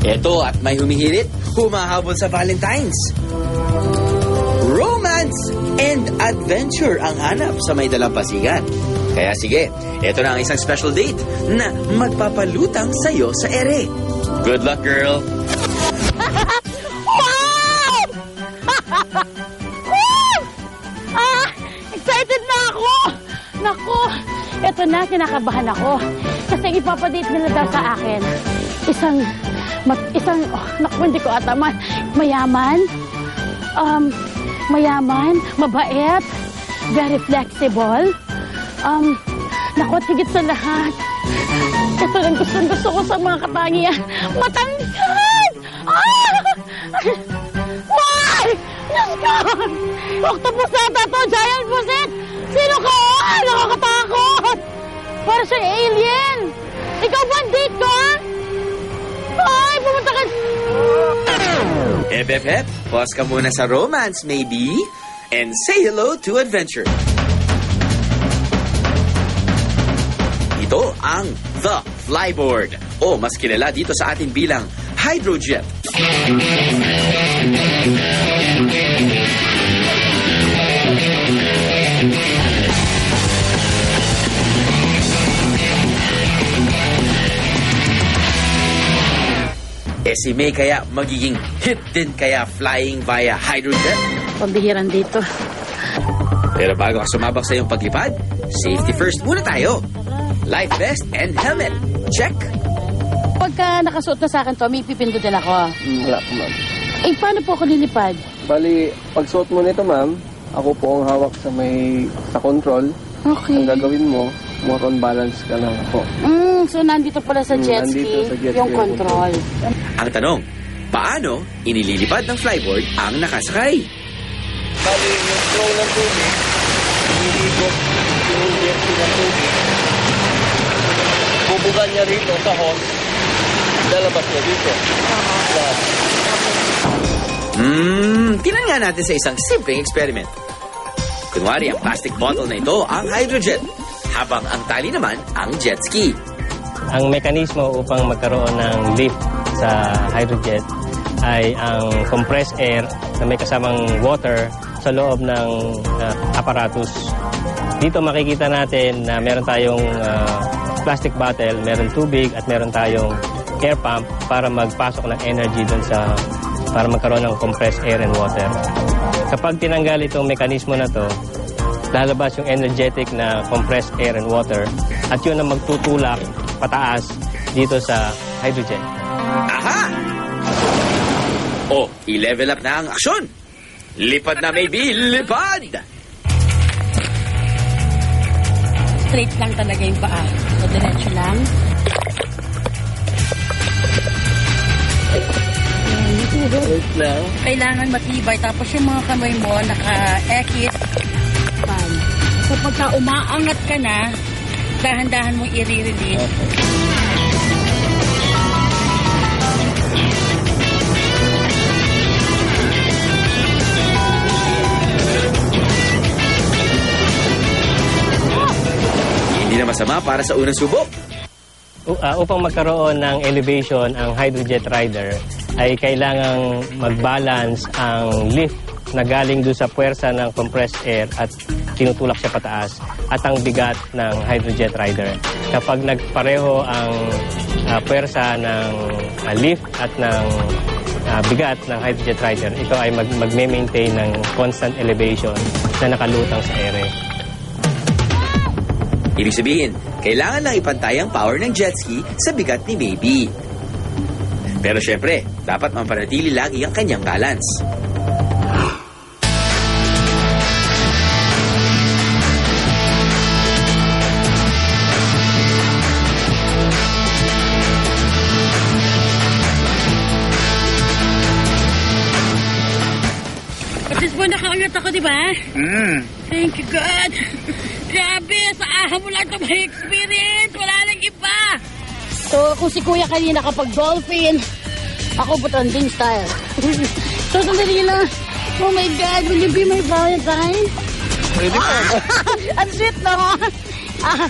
Eto at may humihirit, humahabol sa Valentine's. Romance and adventure ang hanap sa may dalampasigan. Kaya sige, eto na ang isang special date na magpapalutang sa'yo sa ere. Good luck, girl! Wow! Woo! ah, excited na ako! Naku, eto na, kinakabahan ako. Kasi ipapadate nila daw sa akin. Isang, mag, isang, oh, naku, hindi ko ata, ma, mayaman, um, mayaman, mabait, very flexible, um, naku, higit sa lahat, ito lang gustong gusto ko sa mga katangian. Matangkad! Ah! Why? Diyos ko! Octopus ata to! Giant pusit! Sino ka? Ah, nakakatakot! Para sa alien! Hep, hep. Pause ka muna sa romance, maybe. And say hello to adventure. Ito ang The Flyboard. O mas kilala dito sa atin bilang Hydrojet. Eh si May kaya magiging hit din kaya flying via hydrojet? Pambihiran dito. Pero bago ka sumabak sa iyong paglipad, safety first muna tayo. Life vest and helmet. Check. Pagka nakasuot na sa akin to, may pipindutin ako. Hmm, Wala po, ma'am. Eh, paano po ako lilipad? Bali, pag suot mo nito, ma'am, ako po ang hawak sa may sa control. Okay. Ang gagawin mo, more on balance ka lang po. Mm, so nandito pala sa Mm, jet nandito ski, sa jet yung ski control. Ang tanong, paano inililipad ng flyboard ang nakasakay? Bali, yung flow ng tubig, hihigop, inject ng tubig. Bubugan niya rito sa hose, lalabas niya dito. Lahat. Hmm, tinan nga natin sa isang simpleng experiment. Kunwari, ang plastic bottle na ito ang hydrojet, habang ang tali naman ang jet ski. Ang mekanismo upang magkaroon ng lift sa hydrojet ay ang compressed air na may kasamang water sa loob ng uh, apparatus. Dito makikita natin na meron tayong uh, plastic bottle, meron tubig at meron tayong air pump para magpasok ng energy dun sa para magkaroon ng compressed air and water. Kapag tinanggal itong mekanismo na to, lalabas yung energetic na compressed air and water at yun ang magtutulak pataas dito sa hydrogen. Aha! O, i-level up na ang aksyon. Lipad na maybe, lipad! Straight lang talaga yung paa. So, diretso lang. Wait lang. Kailangan matibay. Tapos yung mga kamay mo, naka-ekit. Pagka umaangat ka na, dahan-dahan mong i-release. Hindi na masama para sa unang subok. U- ah, upang magkaroon ng elevation ang hydrojet rider ay kailangang mag-balance ang lift na galing doon sa puwersa ng compressed air at tinutulak siya pataas at ang bigat ng hydrojet rider. Kapag nagpareho ang ah, puwersa ng ah, lift at ng ah, bigat ng hydrojet rider, ito ay mag- magme-maintain ng constant elevation na nakalutang sa ere. Ibig sabihin, kailangan lang ipantay ang power ng jet ski sa bigat ni Maybe. Pero syempre, dapat mapanatili lagi ang kanyang balance. At this point, nakaangat ako, di ba? Mm. Thank you, God. Grabe, sa aha mo lang ito may experience. Wala nang iba. So, kung si Kuya kanina kapag dolphin, ako butanding style. so, sandali lang. Oh my God, will you be my Valentine? Pwede po. Ang sweet, no? Ah,